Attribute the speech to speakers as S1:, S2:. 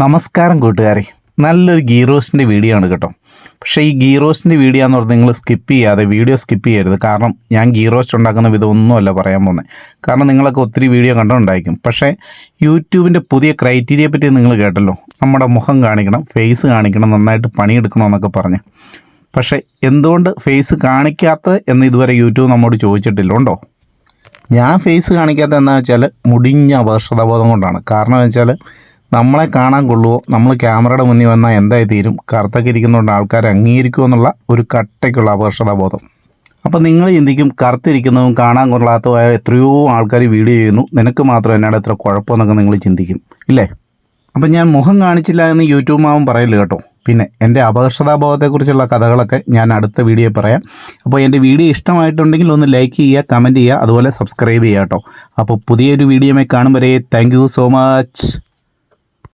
S1: നമസ്കാരം കൂട്ടുകാരെ. നല്ലൊരു ഗീ റോസ്റ്റിന്റെ വീഡിയോ ആണ് കേട്ടോ. പക്ഷേ ഈ ഗീ റോസ്റ്റിന്റെ വീഡിയോ എന്ന് പറഞ്ഞാൽ നിങ്ങൾ സ്കിപ്പ് ചെയ്യാതെ വീഡിയോ സ്കിപ്പ് ചെയ്യരുത്. കാരണം ഞാൻ ഗീ റോസ്റ്റ് ഉണ്ടാക്കുന്ന വിധം ഒന്നുമല്ല പറയാൻ പോകുന്നത്. കാരണം നിങ്ങളൊക്കെ ഒത്തിരി വീഡിയോ കണ്ടുണ്ടായിരിക്കും പക്ഷേ യൂട്യൂബിന്റെ പുതിയ ക്രൈറ്റീരിയയെ പറ്റി നിങ്ങൾ കേട്ടല്ലോ. നമ്മുടെ മുഖം കാണിക്കണം ഫേസ് കാണിക്കണം നന്നായിട്ട് പണിയെടുക്കണം എന്നൊക്കെ പറഞ്ഞ്. പക്ഷേ എന്തുകൊണ്ട് ഫേസ് കാണിക്കാത്തത് എന്ന് ഇതുവരെ യൂട്യൂബ് നമ്മോട് ചോദിച്ചിട്ടില്ല ഉണ്ടോ? ഞാൻ ഫേസ് കാണിക്കാത്ത എന്താ വെച്ചാൽ മുടിഞ്ഞ അപകർഷതാബോധം കൊണ്ടാണ്. കാരണം എന്ന് വെച്ചാൽ നമ്മളെ കാണാൻ കൊള്ളുമോ നമ്മൾ ക്യാമറയുടെ മുന്നിൽ വന്നാൽ എന്തായി തീരും? കറുത്തൊക്കെ ഇരിക്കുന്നതുകൊണ്ട് ആൾക്കാർ അംഗീകരിക്കുമോ എന്നുള്ള ഒരു കട്ടയ്ക്കുള്ള അപകർഷതാബോധം അപ്പോൾ നിങ്ങൾ ചിന്തിക്കും കറുത്തിരിക്കുന്നതും കാണാൻ കൊള്ളാത്തതുമായ എത്രയോ ആൾക്കാർ വീഡിയോ ചെയ്യുന്നു. നിനക്ക് മാത്രം എന്നോട് എത്ര കുഴപ്പമെന്നൊക്കെ നിങ്ങൾ ചിന്തിക്കും. ഇല്ലേ? അപ്പം ഞാൻ മുഖം കാണിച്ചില്ല എന്ന് യൂട്യൂബ് മാവും പറയില്ല കേട്ടോ. പിന്നെ എന്റെ അപകർഷതാബോധത്തെക്കുറിച്ചുള്ള കഥകളൊക്കെ ഞാൻ അടുത്ത വീഡിയോ പറയാം. അപ്പോൾ എന്റെ വീഡിയോ ഇഷ്ടമായിട്ടുണ്ടെങ്കിൽ ഒന്ന് ലൈക്ക് ചെയ്യുക കമന്റ് ചെയ്യുക അതുപോലെ സബ്സ്ക്രൈബ് ചെയ്യുക കേട്ടോ. അപ്പോൾ പുതിയൊരു വീഡിയോമായി കാണും വരെ. Thank so much.